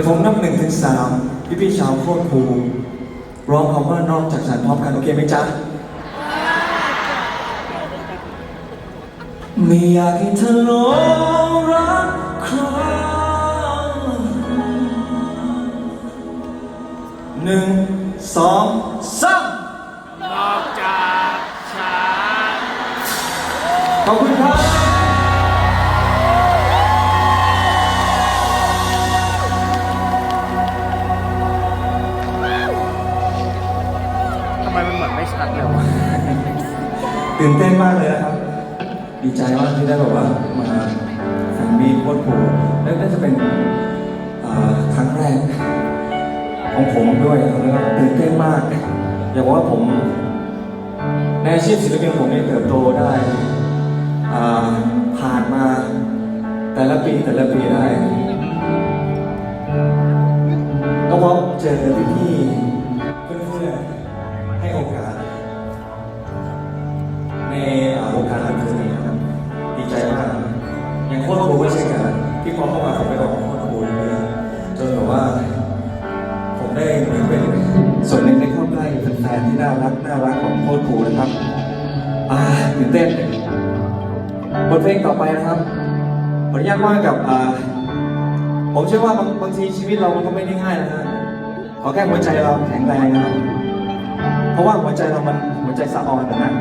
ดี๋ยวผมนับหนึ่งถึงสามพี่พี่ชาวโคตรภูมิร้องคำว่านอกจากฉันพร้อมกันโอเคไหมจ๊ะไม่อยากให้เธอหลงรักใครหนึ่งสองสาม ตื่นเต้นมากเลยนะครับ ดีใจมากที่ได้แบบว่ามาแฟนมีโคตรผูและน่าจะเป็นครั้งแรก ของผมด้วยแล้วก็ตื่นเต้นมาก อยากบอกว่าผมในอาชีพศิลปินผมเนี่ยเติบโตได้ผ่านมาแต่ละปีแต่ละปีได้ก็เพราะเจอพี่ๆ โคตรครูก็เช่นกันที่พร้อมเข้ามาผมไปออกโคตรครูเลยจนแบบว่า ผมได้เหมือนเป็นส่วนหนึ่งได้เข้าใกล้แฟนๆที่น่ารักน่ารักของโคตรครูนะครับ อ่าตื่นเต้นบทเพลงต่อไปนะครับขออนุญาตว่ากับอ่าผมเชื่อว่าบางบางทีชีวิตเรามันก็ไม่ได้ง่ายนะฮะขอแค่หัวใจเราแข็งแรงนะครับ เพราะว่าหัวใจเรามันหัวใจสะออนนะนะ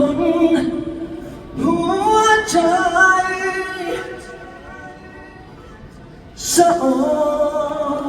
นหัวใจสะอ่อน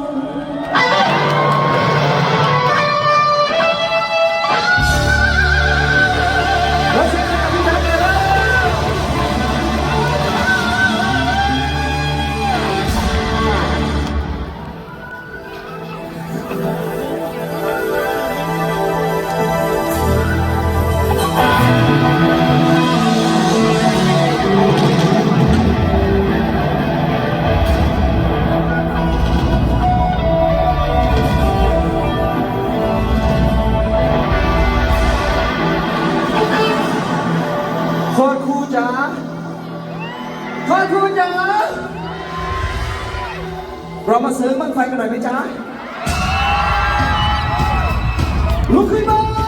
เรามาซื้อมบ้งไฟกันหน่อยไหมจ๊ะลุกขึ้นมา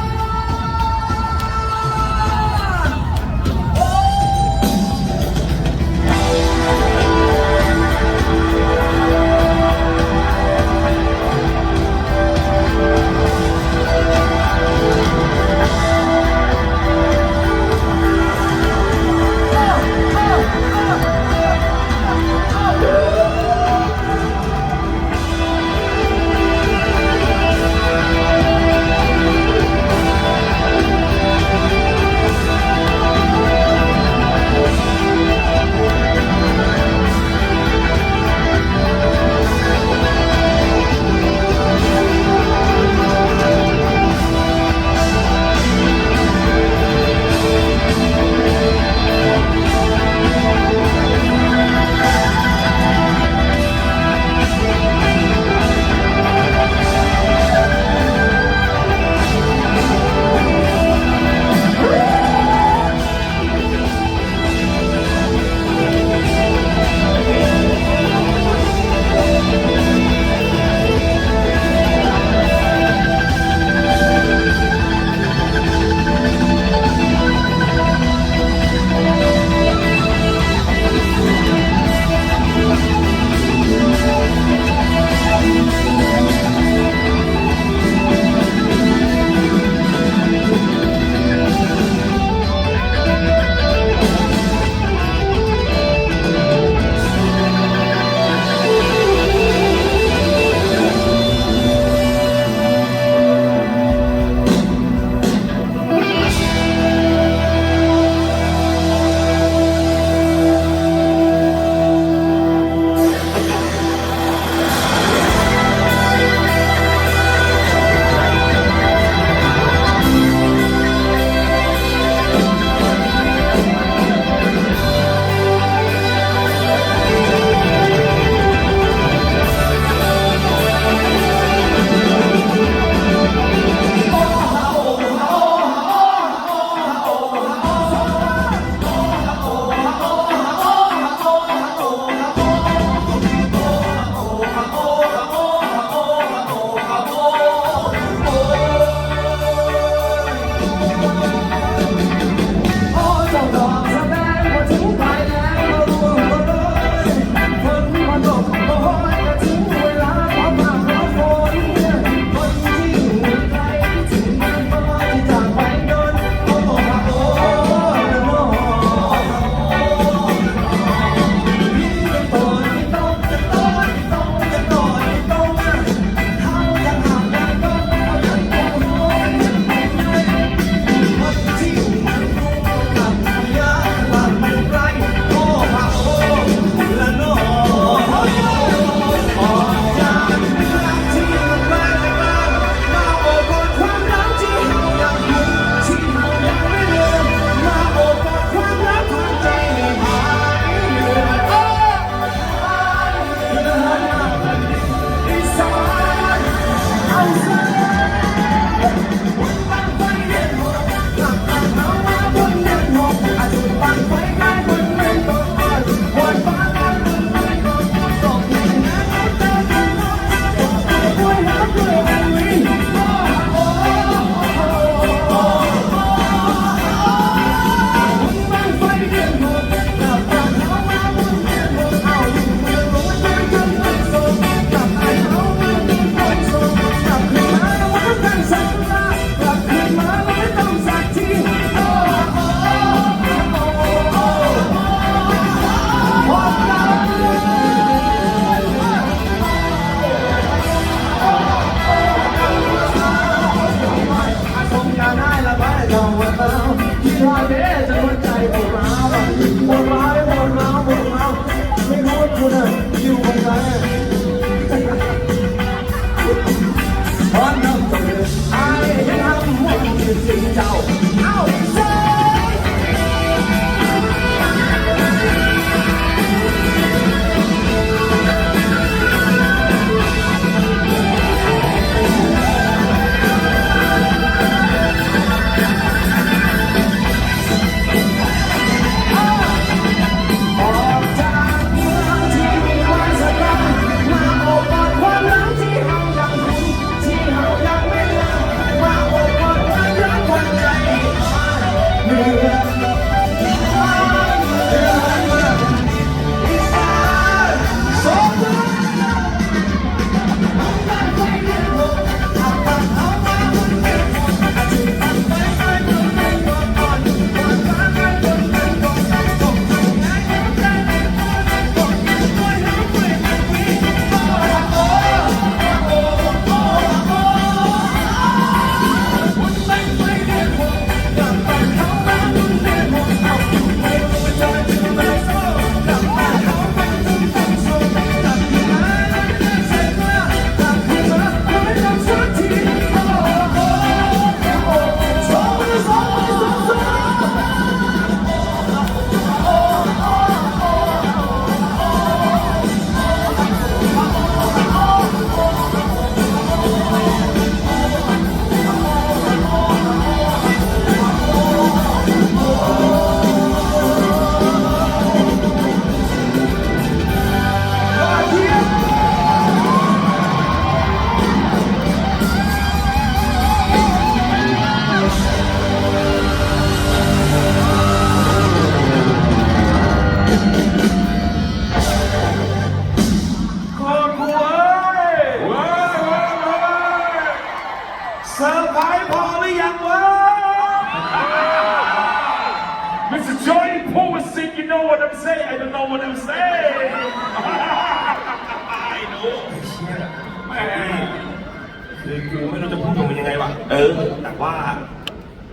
คือกูไม่รู้จะพูดกับมึงยังไงวะเออ แต่ว่า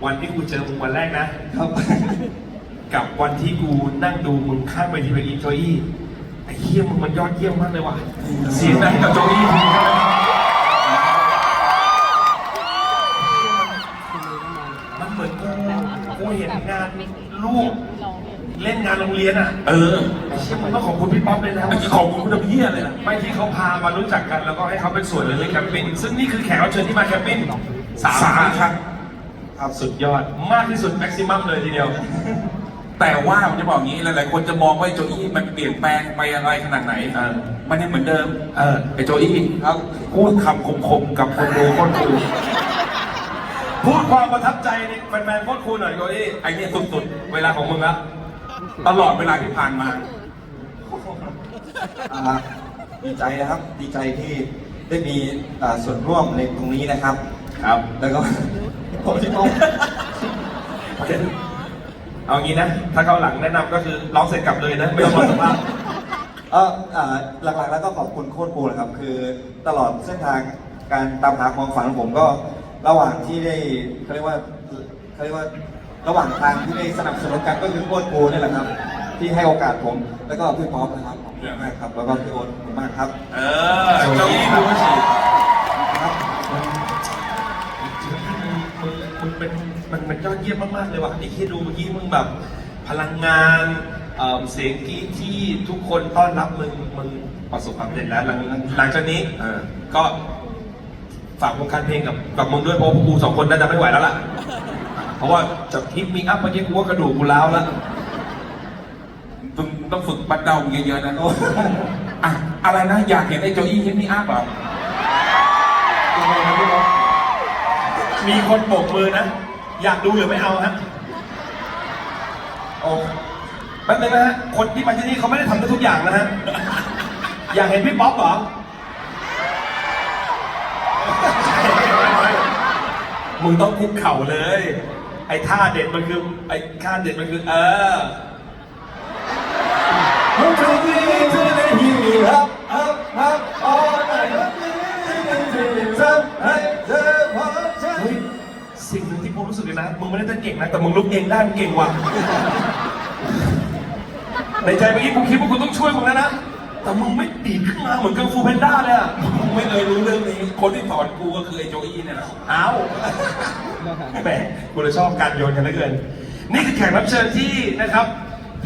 วันที่กูเจอมึงวันแรกนะ ครับ กับวันที่กูนั่งดูมึงข้างไปทีไปอีโจอี้ไอ้เหี้ยมึงมันยอดเยี่ยมมากเลยว่ะเสียใจกับโจอี้ทีครับมันเหมือนกูกูเห็นงานลูก เล่นงานโรงเรียนอะเออไอ้เชี่ยมึงต้องขอบคุณพี่ป๊อปเลยนะขอบคุณคุณเพี้ยเลยนะไม่ที่เขาพามารู้จักกันแล้วก็ให้เขาเป็นส่วนหนึ่งในแคมปิ้งซึ่งนี่คือแขกรับเชิญที่มาแคมปิ้งสามครั้งครับสุดยอดมากที่สุดแม็กซิมัมเลยทีเดียว แต่ว่าผมจะบอกอย่างนี้หลายๆคนจะมองว่าไอ้โจอี้มันเปลี่ยนแปลงไปอะไรขนาดไหนเออมันยังเหมือนเดิมเออไอ้โจอี้ครับพูดคำคมๆกับคนดูคนดูพูดความประทับใจนี่แฟนๆโคตรคูลหน่อยโกอี้ไอ้เนี่ยสุดเวลาของมึงละๆ ตลอดเวลาที่ผ่านมาอ่าดีใจนะครับ ดีใจที่ได้มีอ่าส่วนร่วมในตรงนี้นะครับ ครับ แล้วก็ ผมที่ต้องเอางี้นะ ถ้าเขาวหลังแนะนำก็คือร้องเสร็จกลับเลยนะ ไม่ต้องรอสัมภาษณ์เอออ่าหลักๆแล้วก็ขอบคุณโค้ชปูนะครับ คือตลอดเส้นทางการตามหาความฝันของผมก็ระหว่างที่ได้เขาเรียกว่าเขาเรียกว่า ระหว่างทางที่ได้สนับสนุนกันก็คือโค้ชปูนี่แหละครับ ที่ให้โอกาสผมแล้วก็พี่ป๊อปนะครับขอบคุณมากครับแล้วก็พี่โอ๊ตขอบคุณมากครับ เออโจอี้ดูว่าฉีดครับมึงมึงเป็นมันมันยอดเยี่ยมมากๆเลยว่ะไอ้ที่ดูเมื่อกี้มึงแบบพลังงานเอ่อเสียงกรีดที่ทุกคนต้อนรับมึงมึงประสบความสำเร็จแล้วหลังหลังจากนี้เออก็ฝากวงการเพลงกับกับมึงด้วยเพราะว่าพวกกูสองคนน่าจะไม่ไหวแล้วล่ะเพ ราะว่าจะฮิปมีอัพเมื่อกี้กูว่ากระดูกกูร้าวแล้วมึงต้องฝึกบัดเดาเยอะๆนะโอ้อะอะไรนะ อยากเห็นไอ้โจอี้ฮิปนี่อัพเหรอมีคนโบกมือนะ อยากดูหรือไม่เอาฮะโอ้แป๊บนึงนะฮะ คนที่มาที่นี่เขาไม่ได้ทำได้ทุกอย่างนะฮะ อยากเห็นพี่ป๊อปเหรอมึงต้องคุกเข่าเลยไอ้ท่าเด็ดมันคือไอ้ท่าเด็ดมันคือ เออ I'm crazy to the heat up, up, up, all night. Hey, hey, เฮ้ยสิ่งหนึ่งที่กูรู้สึกเลยนะ มึงไม่ได้เต้นเก่งนะ แต่มึงลุกเองได้มึงเก่งว่ะ ในใจเมื่อกี้กูคิดว่ากูต้องช่วยมึงแล้วนะ แต่มึงไม่ดีดขึ้นมาเหมือนกังฟูแพนด้าเลยอะมึงไม่เคยรู้เรื่องนี้ คนที่สอนกูก็คือไอ้โจอี้เนี่ยแหละเอ้า แหมกูเลยชอบการโยนกันเหลือเกิน นี่คือแขกรับเชิญที่นะครับ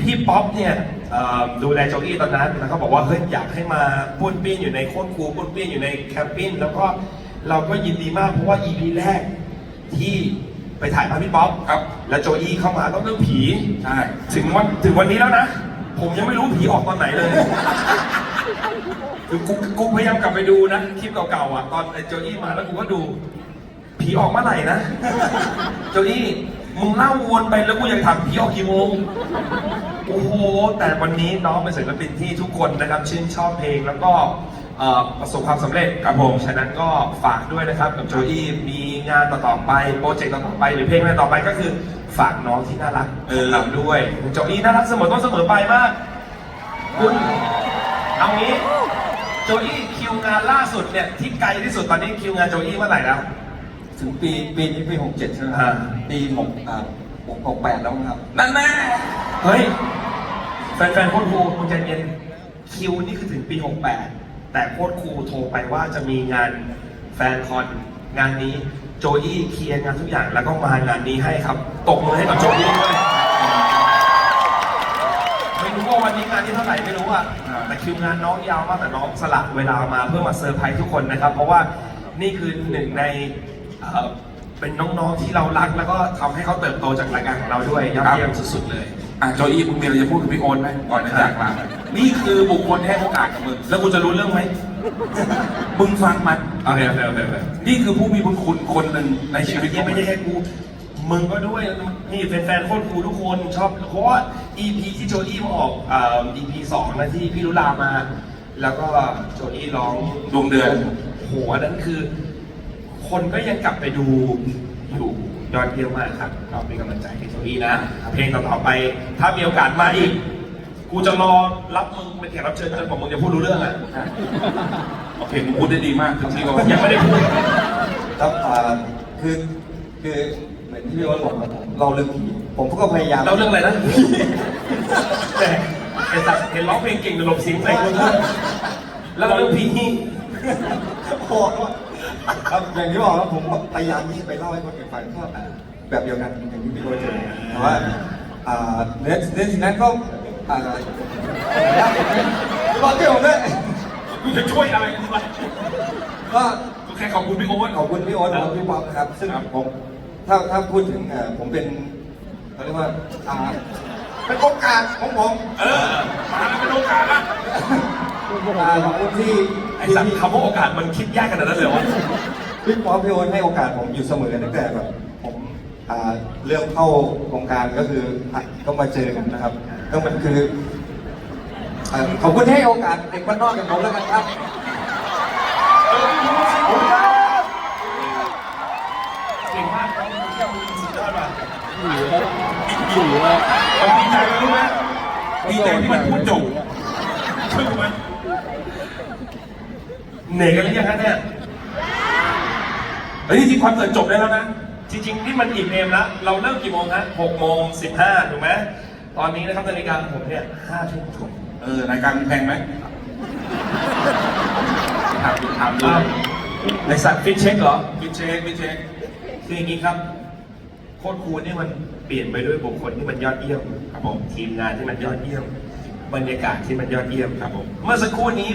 พี่ป๊อปเนี่ยเอ่อดูแลโจอี้ตอนนั้นแล้วก็บอกว่าเฮ้ยอยากให้มาป้วนเปี้ยนอยู่ในโคตรครูป้วนเปี้ยนอยู่ในแคมปิ้งแล้วก็เราก็ยินดีมากเพราะว่า EP แรกที่ไปถ่ายพาพี่ป๊อปครับ แล้วโจอี้เข้ามาต้องเรื่องผีใช่ถึงวันถึงวันนี้แล้วนะ ผมยังไม่รู้ผีออกตอนไหนเลยคือกูกูพยายามกลับไปดูนะคลิปเก่าๆอะตอนไอ้โจอี้มาแล้วกูก็ดู ผีออกเมื่อไหร่นะโจอี้มึงเล่าวนไปแล้วกูยังถามผีออกกี่โมงโอ้โห แต่วันนี้น้องเป็นศิลปินที่ทุกคนนะครับชื่นชอบเพลงแล้วก็ประสบความสำเร็จกับผมฉะนั้นก็ฝากด้วยนะครับกับโจอี้มีงานต่อๆไปโปรเจกต์ต่อๆไป หรือเพลงอะไรต่อไปก็คือฝากน้องที่น่ารักเออทำด้วยโจอี้น่ารักเสมอต้นเสมอไปมาก คุณเอางี้โจอี้คิวงานล่าสุดเนี่ยที่ไกลที่สุดตอนนี้คิวงานโจอี้เมื่อไหร่แล้ว ถึงปีปีนี้ปีหกเจ็ดใช่ไหมคอ่ารับปีหกอ่าหกหกแปดแล้วมั้งครับ นั่นแน่เฮ้ย แฟนๆโคตรครูคุณใจเย็นคิวนี่คือถึงปี 68 แต่โคตรครูโทรไปว่าจะมีงานแฟนคอนงานนี้โจอี้เคลียร์งานทุกอย่างแล้วก็มางานนี้ให้ครับ ตบมือให้กับโจอี้ด้วยไม่รู้ว่าวันนี้งานที่เท่าไหร่ไม่รู้อะแต่คิวงานน้องยาวมากแต่น้องสละเวลามาเพื่อมาเซอร์ไพรส์ทุกคนนะครับ เพราะว่านี่คือหนึ่งใน เอ่อเป็นน้องๆที่เรารักแล้วก็ทำให้เขาเติบโตจากรายการของเราด้วยยอดเยี่ยมสุดๆเลยอะโจอี้มึงมีอะไรจะพูดกับพี่โอนไหมก่อนจะจากลานี่คือบุคคลที่ให้โอกาสกับมึงแล้วกูจะรู้เรื่องไหมมึงฟังมันโอเคโอเคโอเคโอเคนี่คือผู้มีบุญคุณคนหนึ่งในชีวิตนี่ไม่ใช่แค่กูมึงก็ด้วยนี่แฟนๆโคตรกูทุกคนชอบเพราะว่า EP ที่โจอี้มาออกอ่า EP สองนะที่พี่ลุลามา แล้วก็โจอี้ร้องดวงเดือนโหอันนั้นคือ คนก็ยังกลับไปดูอยู่ยอดเยี่ยมมากครับก็เป็นกำลังใจให้โจอี้นะ เพลงต่อๆไปถ้ามีโอกาสมาอีก กูจะรอรับมึงเป็นแขกรับเชิญจนกว่ามึงจะพูดรู้เรื่องอะโอเคมึงพูดได้ดีมากถึงที่ว่ายังไม่ได้พูดครับอ่าคือคือเหมือนที่พี่ว่าบอกครับผมเราเรื่องผีผมก็พยายามเราเรื่องอะไรนะแต่ไอ้สัตว์เห็นร้องเพลงเก่งแต่หลบเสียงใส่คนด้วยแล้วเราเรื่องผีนี่โหดว่ะ ครับอย่างที่บอกครับผมพยายามที่จะไปเล่าให้คนอื่นฟังก็อ่าแบบเดียวกันอย่างที่พี่โรเจอแต่ว่าอ่าเนื้อเนสนั้นก็อ่าบอกเกี่ยวผมด้วยกูจะช่วยอะไรกันวะก็กูแค่ขอบคุณพี่โอ๊ตขอบคุณพี่โอ๊ตและพี่ป๊อปนะครับซึ่งผมถ้าถ้าพูดถึงผมเป็นเขาเรียกว่าอ่าเป็นโอกาสของผม เออมาแล้วเป็นโอกาสละ อ่าขอบคุณที่ไอ้สัตว์คำว่าโอกาสมันคิดยากขนาดนั้นเลยวะพี่ป๊อปพี่โอ๊ตให้โอกาสผมอยู่เสมอตั้งแต่แบบผมอ่าเริ่มเข้าวงการก็คืออะก็มาเจอกันนะครับก็มันคือเอ่อขอบคุณที่ให้โอกาสเด็กบ้านนอกอย่างผมแล้วกันครับเออพี่รู้สิผมเก่งมากครับเที่ยวมึงสุดยอดว่ะหรือว่าผมดีใจเลยรู้ไหมดีใจที่มันพูดจบช่วยกูไหม เหนื่อยกันหรือยังฮะเนี่ยเฮ้ยจริงๆคอนเสิร์ตจบได้แล้วนะ จริง ๆ นี่มันกี่เพลงแล้ว เราเริ่มกี่โมงฮะหกโมงสิบห้าถูกไหมตอนนี้นะครับนาฬิกาของผมเนี่ยห้าทุ่มตรงเออรายการมึงแพงไหมถามถามดูอ้าวในสัตว์ฟิตเช็คเหรอ พี่เช็คพี่เช็คคืออย่างนี้ครับ โคตรคูลนี่มันเปลี่ยนไปด้วยบุคคลที่มันยอดเยี่ยมครับผมทีมงานที่มันยอดเยี่ยม บรรยากาศที่มันยอดเยี่ยมครับผมเมื่อสักครู่นี้